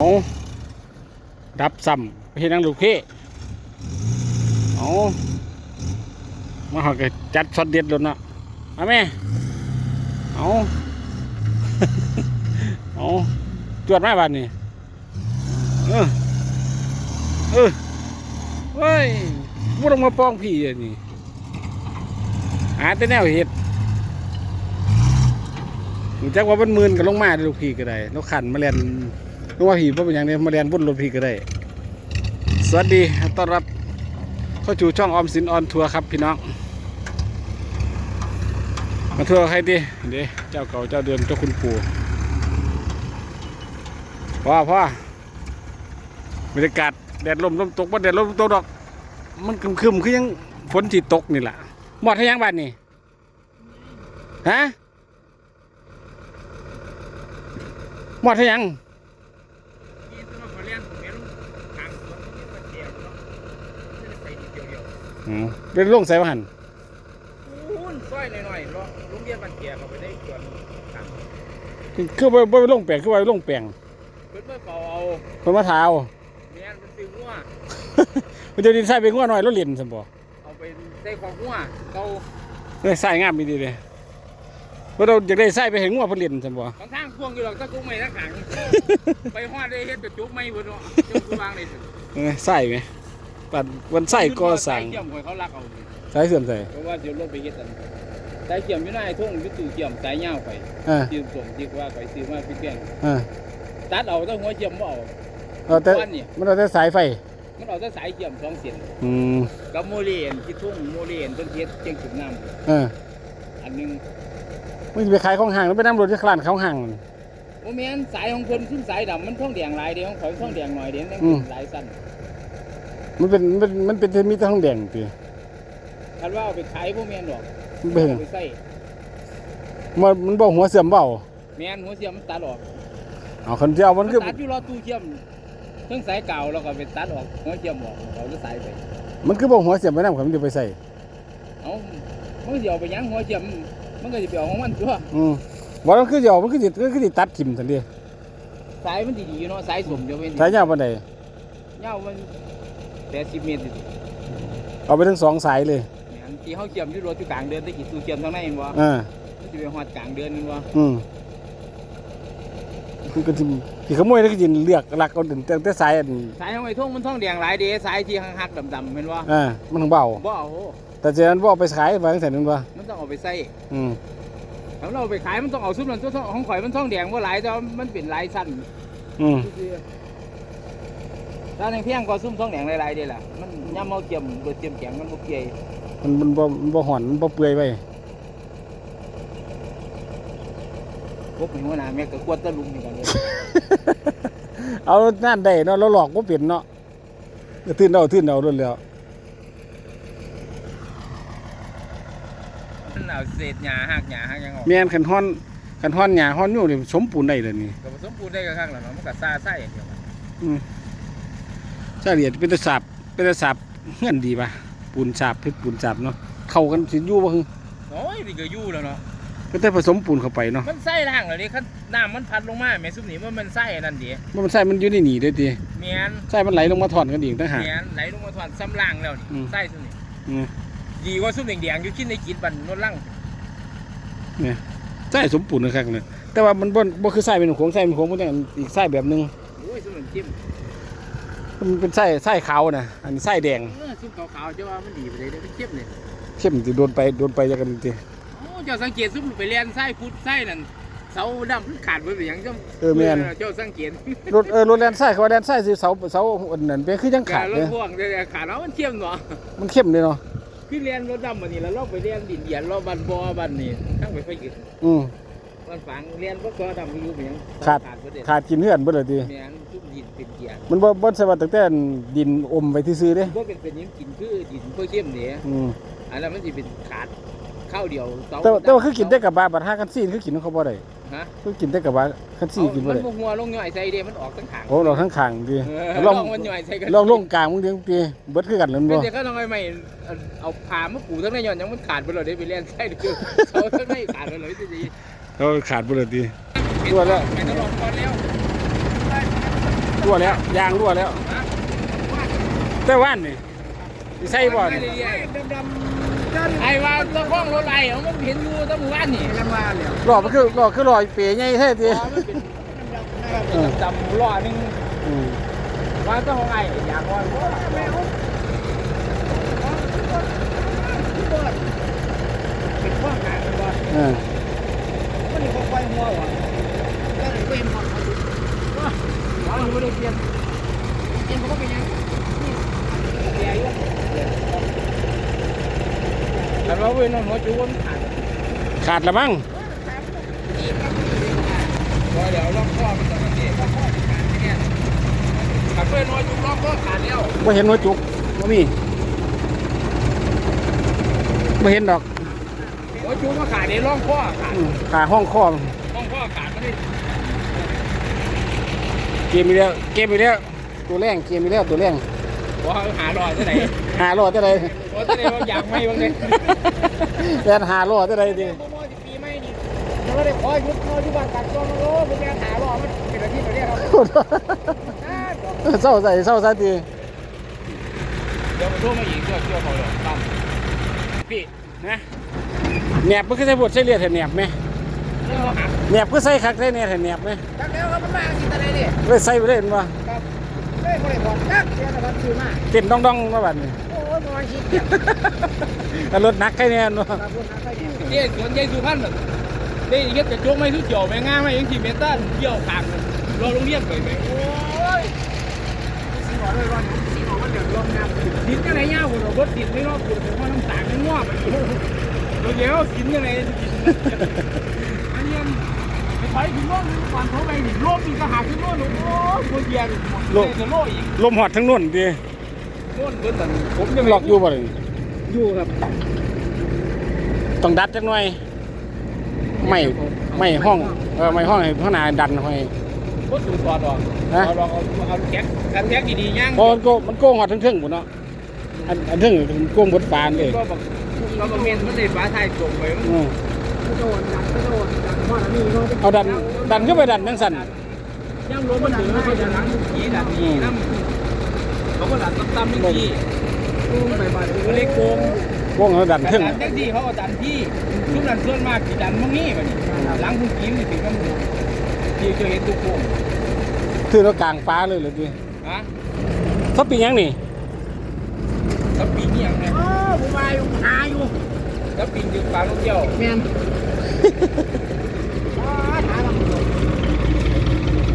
เอาดับซ้ำไปเห็นนังลูกพี่เอามาหอกจัดช็อตเด็ดเลยนาะมาแม่เอาเอาจวดมาบ้านนี่เออเออเฮ้ยมุดลงมาป้องพี่อันนี้หาแต่แนวเห็ดรู้จักว่ามันมืนกับลงมาเด้อลูกพี่ก็ได้แล้วขันมาเรีย นรู้ว่าผีเพราะเป็นอย่างนี้มาเรียนบนรถพี่ก็ได้ สวัสดีต้อนรับเข้าสู่ช่องออมสินออนทัวร์ครับพี่น้อง มาทัวร์ใครดีเดี๋ยวเจ้าเก่าเจ้าเดิมเจ้าคุณปู่พ่อพ่อบรรยากาศแดดลมลมตกบ่แดดลมตกดอก มันครึมคือยังฝนที่ตกนี่แหละหมดให้ยังบ้านนี่ฮะหมดให้ยัง อืมเป็นโร่งใส่หันคุณซอยหน่อยๆเนาะโรงเรียนมันเกียเขาไปได้ส่วนต่างคือบ่บ่ไปลงแปลงคือว่าไปลงแปลงเพิ่นเมื่อเขาเอาเพิ่นมาถาเอาเรียนมันซื้อหัวมันจะดินใส่ไปงัวหน่อยรถเล่นซั่นบ่เอาไปใส่ของหัวเขาเอ้ยใส่งามดีๆเลยว่าเราอยากได้ใส่ไปให้งัวเพิ่นเล่นซั่นบ่ของทางพวงอยู่หรอกตะกุกไม่ทั้งขัง ไปฮอดได้เฮ็ดกระจุกไม่เบิดเนาะจนกูวางได้เออใส่ไหม ปัดวันใส่ก็สั่งเกี่ยมของเขารักเอาใส่เสื่อมใส่เพราะว่าเดี๋ยวลงไปเฮ็ดอันสายเกี่ยมอยู่ในทุ่งอยู่ตู้เกี่ยมสายยาวไปเออยืมส่งที่ว่าไปซื้อมาพี่เพียงเออตัดเอาแต่หัวเกี่ยมบ่เอาเอาแต่วันนี่มันเอาแต่สายไฟมันเอาแต่สายเกี่ยมสองเส้นอืมกับโมเลียนที่ทุ่งโมเลียนต้นเทียเจียงจุดน้เออำอันหนึงมันสิไปขายของห่างแล้วไปนำรถที่คลานเขาห่างมันโมเมนสายของคนขึ้นสายดำมันท่องแดงหลายเดียวของข่อยท่องแดงหน่อยเดียวนั่นอืมหลายสั้น มันเป็นมันมันเป็นมีแต่ทองแดงติคันว่าเอาไปขายโมเมนดอกมันเป็นเอาไปใส่มันมันบ่หัวเสื่อมเบาแมนหัวเสียมมันตัดออกเอาคันที่เอามันคือ ตัดอยู่รอตู้เทียมเครื่องสายเก่าแล้วก็ไปตัดออกหัวเทียมออกเอาจะสายไปมันมันคือบ่หัวเสื่อมไปนำเขามันจะไปใส่เอามันก็สิเอาไปหยังหัวเทียมมันก็จะไปเอาของมันตัวอืมบ่มันคือสิเอามันคือสิมันคือสิตัดทิ่มซั่นดิสายมันดีๆอยู่เนาะสายสมเดียวเป็นสายยาวปานใดยาวมัน แปดสิบเมตรดิเอาไปทั้งสองสายเลยแม่นที่เขาเทียมอยู่รถอยู่กลางเดือนได้กี่ตู้เทียมทางในเห็นบ่อ่ามันจะไปฮอดกลางเดือนนั่นบ่อืมคือก็สิที่ขโมยนี่ก็สิเลือกหลักเอาแต่แต่สายอันสายของไอ้ท่งมันท่องแดงหลายเด้สายที่หักๆดำๆเห็นบ่อ่ามันถึงเบา บ่เอาแต่เจนั้นบ่เอาไปขายไว้จังซั่นนั่นบ่มันต้องเอาไปใส่อืมถ้าเราเอาไปขายมันต้องเอาซุปนั้นตัวของข่อยมันท่องแดงบ่หลายแต่ว่ามันเป็นลายสั้นอืม ร้านแพงกว่าซุ่มท่องแดงหลายๆเด้ล่ะมันยำเอาเกี่ยมโดดเกี่ยมแข็งมันบ่เกี่ยมันมันบ่มันบ่หอนมันบ่เปื่อยไว้พวกเป็นหัวหน้าแม่ก็กวดตะลุมนี่กันเลยเอานั่นได้เนาะเราหลอกบ่เป็นเนาะก็ตื่นเอาตื่นเอาโดนแล้วมันเอาเศษหญ้าหักหญ้าหักหยังออกแม่นคันฮ้อนคันฮ้อนหญ้าฮ้อนอยู่นี่สมปูนได้เลยนี่ก็ผสมปูนได้ก็ข้างแล้วเนาะมันก็ซาไส้อย่างเดียวใช่เหรียญเป็นตะสับเป็นตะสับเฮือนดีป่ะปูนสับเพชรปูนสับเนาะเข้ากันสิอยู่บ่ฮึโอ้ยนี่ก็อยู่แล้วเนาะก็แต่ผสมปูนเข้าไปเนาะมันไส้ล่างเลยนี่คันน้ำมันพัดลงมาแม่ซุปนี่มันมันไส้นั่นดิมันใส่มันอยู่ในนี่เด้อติเมียนใส่มันไหลลงมาถอนกันอีกต่างหากเมียนไหลลงมาทวนซ้ำล่างแล้วอืนี่มไส้ซุปนี่อืมดีกว่าซุปแดงๆอยู่กินในกินบันนวดล่างใส่สมปูนนะครับเนี่ยแต่ว่ามันบ่บ่คือใส่เป็นของใส่เป็นของมันอีกใส่แบบหนึงโอ้ยซุปน้ำจิ้ม มันเป็นไส้ไส้ขาวนะอันนี้ไส้แดงเออซุปขาวๆเจ้าว่ามันดีไปเลยเด้อมันเข้มเนี่ยเข้มสิโดนไปโดนไปจากกันทีโอ้เจ้าสังเกตซุปไปเรียนไส้พุดไส้นั่นเสาดำมันขาดไปเป็นหยังเจ้าเออแม่นเจ้าสังเกตรถเออรถแลนไส้เขาว่าแลนไส้สิเสาเสาอันนั้นเป็นคือจังขาดรเลถยพ่วงเดี๋ยวขาดแล้วมันเข้มเนาะมันเข้มเลยเนาะพี่เรียนรถดำวันนี้แล้วเราไปเรียนดินเดียนเราบันบอบันนี่ทั้งไปไฟยึดอืม บันฝังเรียนพวกตัวดำไม่รู้เป็นหยังขาดขาดประเด็นขาดกินเฮือนเบิดเลยทีแม่นทุกดินเป็นเกียร์มันบ่บ่ใช่ว่าตั้งแต่ดินอมไว้ซื่อๆเด้พวกเป็นเป็นนิ้มกินคือดินเพื่อเข้มเนี่ยอืมอันนั้นมันจะเป็นขาดข้าวเดียวเสาแต่ว่าแต่ว่าคือกินได้กับบาบัดห้ากันซี่คือกินของเขาบ่ได้ฮะคือกินได้กับบาคันซี่กินบ่มันได้บ่หัวลงย่อยใส่เดีมันออกทั้งขางโอ้เราทั้งข้างดีเออลลอองงมันย่อยใส่กันลองลงกลางมึงเดียวปีเบิดคือกันเลยเป็นบ่แต่ก็ต้องไอ้ไม่เอาเอาผ่ามาปูทั้งในย้อนยังมันขาดไปเลยได้ไปเรียนใส่คือเสาทั้งในขาดไปเลยจริง เขาขาดบ่เลยดีๆตัวละไปตลอดก่อนแล้วรั่วแล้วยางรั่วแล้วแต่ว่านนี่สิใส่บ่นี่ดำๆไอ้ว่าตะข้องรถไอ้เอามันเห็นอยู่ตะหมู่บ้านนี่กันว่าแล้วรอบมันคือรอบคือรอยเป๋ใหญ่แท้ติเออดำๆล้อนึงอืมว่าต้องของไอ้อยากว่าแมวเป็นข้อหาเป็นว่าเออมั นี่เขาไฟหัววะแล้วเห็นหมดเขาดูว่าเราไม่ได้เปลี่ยนเปลี่ยนเขาก็เป็นยังนี่เสียอยู่แต่ว่าเว้ยน้องหัวจูนขาดขาดละมั้งก็เดี๋ยวล็อกข้อมันจะมาเจ็บล็อกข้อที่ขาดเนี่ยขับเว้ยน้อยจูล็อกข้อขาดแล้วบ่เห็นหัวจุกบ่มีบ่เห็นดอก หัวจูมาขาดเนี่ยล็อกข้อขาดอืมขาห้องคอล็อกข้อขาดไม่ได้เกมอีกแล้วเกมอีกแล้วตัวแรงเกมอีกแล้วตัวแรงว่าหารอยที่ไหนหาล้อเท่าใดว่าที่ไหนว่าอยากไม่บ้างเลยแล่นหาล้อเท่าใดดิโมโมจะปีไม่นี่เราได้คอยยุดคอยที่บ้านกัดตัวมันโลเป็นแม่หารอมันเป็นอาทิตย์ไปเรียกเราเศร้าใส่เศร้าใส่ติเดี๋ยวมันโทรมาอีกเชื่อเชื่อเขาเลยตั้มพี่นะ แหนบมันคือใส่บทใส่เลียดแถแหนบไหมแหนบคือใส่คักใส่เนี่ยแถแหนบไหมตั้งแล้วครับมันมาสิตะไรดิเลยใส่ไปเลยเห็นบ่ครับเฮ้ยคนไหนบอกจักเดี๋ยวนะครับซื้อมาเต้นดองดองๆมาบัดนี้โอ้ยประมาณชิ้นเดียรถนักแค่เนี้เนาะเนี่ยเจ๊สวนยายสุพรรณแบบได้เฮ็ดกระจกไม่ทุกเกี่ยวแม่ง่ายไม่ยังที่เมตาเกี่ยวขางรอโรงเรียนไปไหมโอ้ยสีบอกเลยว่าสีบอกว่าเดือดร้อนน้ำดินยังไงเงาคุณรถดินไม่รอบคุณเป็นว่าน้ำตาลมันงอก ไปเดี๋ยวกินยังไงอันนี้ไปถอยถึงโน่นก่อนเขาไปถึงโลกอีกก็หาถึงโน่นโอ้ยคนเดียวโลกจะโลกอีกลมหอดทั้งนุ่นดิโน่นเพิ่นแต่ผมยังหลอกอยู่บ่เลยอยู่ครับ ต้องดัดจักหน่อยไม่ไม่ห้องเออไม่ห้องให้ข้างหน้าดันให้ก็สูตรอดอกฮะเอาลองเอาเอาแก๊กกันแก๊กดีๆย่างเพราะมันโกมันโกงหอดทั้งทึ่งพุ่นเนาะอันอันทึ่งมันโกงบดฟานเลย ก็แบบเราบะเมียนมันได้ฟ้าไทยส่งไปมันอืมโดนดันก็โดนดันเพราะอันนี้เขาเอาดันดันขึ้นไปดันจังสั่นย่างรถมันถึงแล้วก็จะดันขี่ดันขี่น้ำเขาก็ดันตั้มๆนี่ขี่โกงไปบ้านเขาเรียกโกงโกงแล้วดันทึ่งดันแท็กซี่เขาก็ดันที่ทุกดันส่วนมากที่ดันมั่งนี่แบบนี้หลังคุณกิ้มนี่ถึงก็มือที่จะเห็นตัวโกงถือแล้วกลางฟ้าเลยเลยดิฮะเขาปีหยังนี่ แล้วปีนี้ยังไงอ๋อผมมาอยู่หาอยู่แล้วปีนดึงปลาลูกเดียวแม่น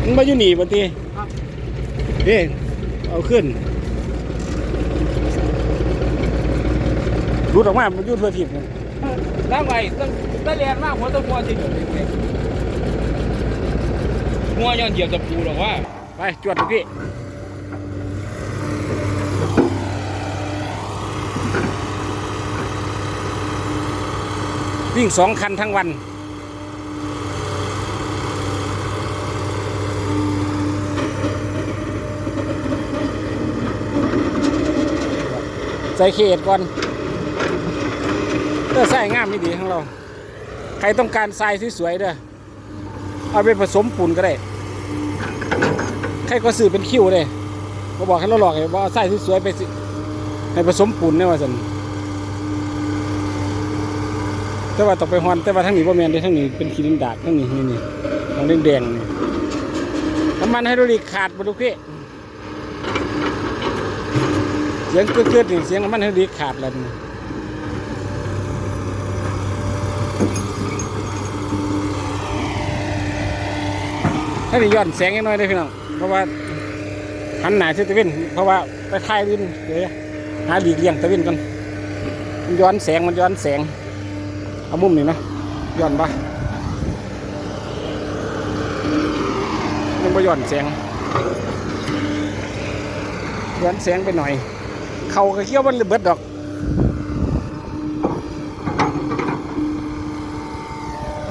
มันมาอยู่นี่บ่ติครับเด้เอาขึ้นรูดออกมามันอยุ่ทั่วทิพย์นี่ตั้งไว้ตั้งตั้งเรียนมากหัวตะพัวจริงหัวย้อนเหยียบตะปูหรอกว่า ไปจวดลูก วิ่งสองคันทั้งวัน ใส่เขตก่อนเพื่อใส่งามนี่ดีของเรา ใครต้องการทรายสวยๆเด้อเอาไปผสมปูนก็ได้ ใครก็ซื้อเป็นคิวเลยก็บอกให้เราหลอกให้ว่าทรายสวยๆไปให้ผสมปูนเนี่ยว่าสัน แต่ว่าต้องไปฮอนแต่ว่าทั้งนี้บ่แม่นเด้ทั้งนี้เป็นขีดินดากทั้งนี้นี่นี่ตรงแดงๆนี่น้ำมันไฮดรอลิกขาดบ่ดูพี่เสียงเกลือดๆนี่เสียงน้ำมันไฮดรอลิกขาดแล้วนี่ถ้าได้ย้อนแสงนิดหน่อยได้พี่น้องเพราะว่าหันหน้าทิศตะวันเพราะว่าไปถ่ายวินเดี๋ยวหาหลีกเลี่ยงตะวันกันย้อนแสงมันย้อนแสง เอามุมนี้นะย้อนปะยังไม่ย้อนแสงย้อนแสงไปหน่อย เขาก็เคี้ยวมันเบิดดอก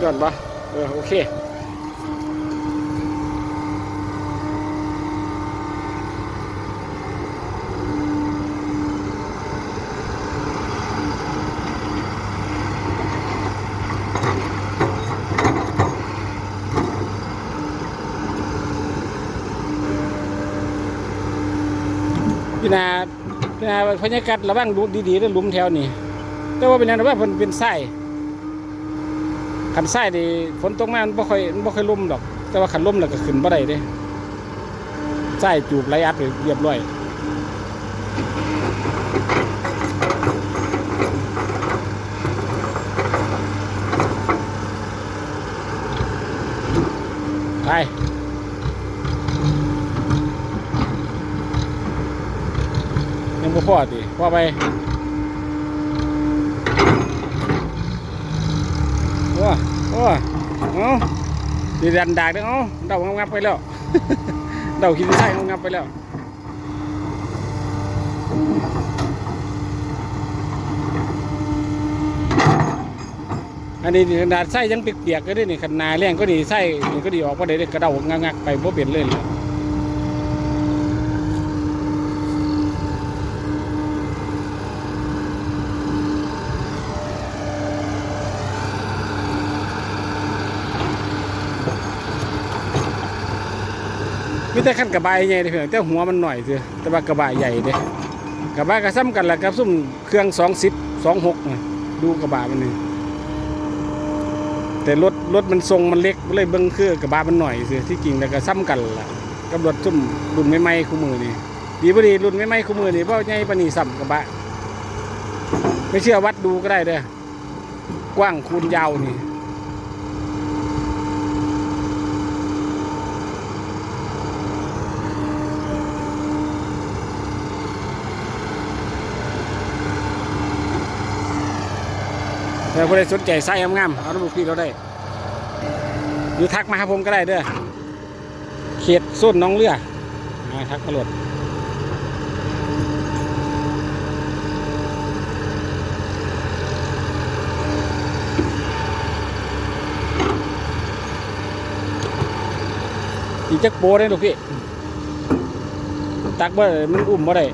ย้อนปะเออโอเค พี่นาพี่ นะพญากัดระวังดูดีๆแล้วหลุมแถวนี้ แต่ว่าเป็นอันว่าฝนเป็นไส้ขันไส้นี่ฝนตกมามันไม่ค่อยมันบ่ค่อยลุ่มดอก แต่ว่าขันลุ่มแล้วก็ขึ้นบ่ได้เด้ไส้จูบไหลอัดเรียบร้อยไป ยังบ่พอติพอไปโอ้โอ้เอาดีดันดากเด้อเอาเดางับๆไปแล้ว เดาคิดใช่งับๆไปแล้วอันนี้ขนาดไส้ยังเปียกๆก็ได้นี่ขนาดแรงก็ดีไส้นี่ก็ดีออกก็ได้กระเดางักๆไปบ่เปลี่ยนเลยล่ะ แต่ขั้นกระบะใหญ่เด้อเพียงแต่หัวมันหน่อยเสียแต่ว่ากระบะใหญ่เด้กระบะก็ซ้ำกันแหละกับซุ่มเครื่องสองสิบสองหกดูกระบะมันนี่แต่รถรถมันทรงมันเล็กเลยเบิ้งคือกระบะมันหน่อยสิที่จริงแล้วก็ซ้ำกันล่ะกับรถซุ่มรุ่นใหม่ๆคู่มือนี่ดีบ่ดีรุ่นใหม่ๆคู่มือนี่เพราะใหญ่ปนนี้ซ้ำกระบะไม่เชื่อวัดดูก็ได้เด้อกว้างคูณยาวนี่ แต่ผู้ใดสนใจไส้งามๆเอาระบบพี่เราได้หรือทักมาหาผมก็ได้เด้อเขตส้นน้องเรืออ่าทักมาโหลดอีจักโปได้ลูกพี่ ตักบ่ได้มันอุ้มบ่ได้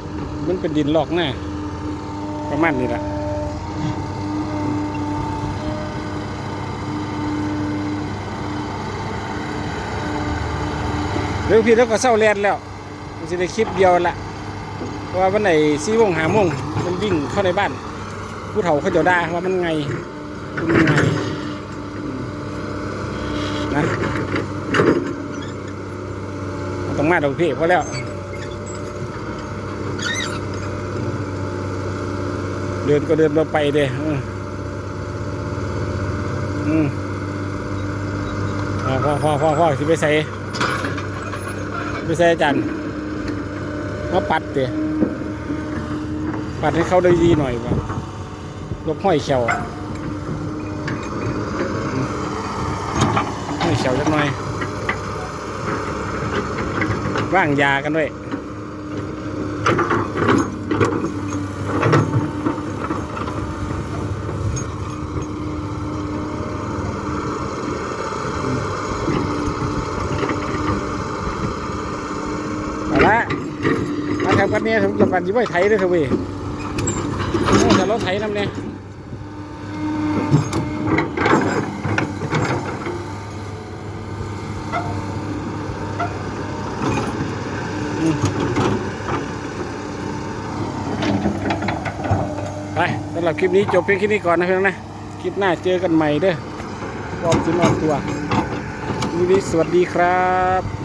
มันเป็นดินหลอกหน้าประมาณนี้ละ เรื่องพี่แล้วก็เศร้าแลนแล้วมันจะได้คลิปเดียวละเพราะว่าวันไหนสี่โมงหาโมงมันวิ่งเข้าในบ้าน ผู้เฒ่าเขาจะด่าว่ามันไงมันไงนะต้องมาดอกพี่เพราะแล้วเดินก็เดินมาไปเด้ออืมอ่าพ่อพ่อพ่อพ่อสิไปใส่ ไม่ใช่อาจารย์มาปัดเตะปัดให้เขาได้ดีหน่อยว่าลบห้อยเขียวห้อยเขียวจักหน่อยว่างยากันด้วยเอาละมาทำกัน เนี่ยสำหรับกันยี่ห้ไทยด้วยเถอะเว้ยโอ้แต่รถไถน้ำเนี่ยไปสำหรับคลิปนี้จบเพียงแค่นี้ก่อนนะเพื่อนนะ คลิปหน้าเจอกันใหม่เด้อพร้อมสินออกตัววันนี้สวัสดีครับ